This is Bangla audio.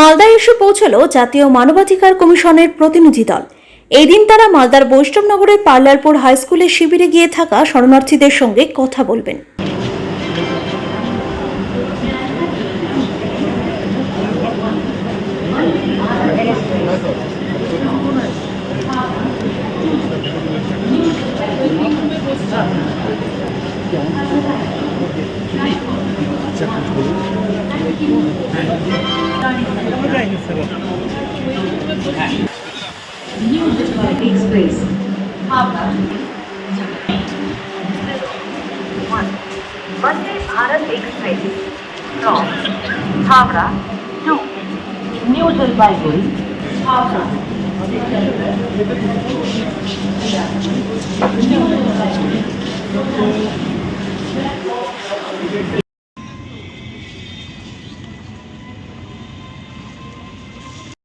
মালদায় এসে পৌঁছলো জাতীয় মানবাধিকার কমিশনের প্রতিনিধি দল। এই দিন তারা মালদার বৈষ্ণবনগরের পার্লারপুর হাই স্কুলের শিবিরে গিয়ে থাকা শরণার্থীদের সঙ্গে কথা বলবেন। New Dubai Express, Howrah, Vande Bharat Express from Howrah to New Jalpaiguri, Howrah. New Jalpaiguri.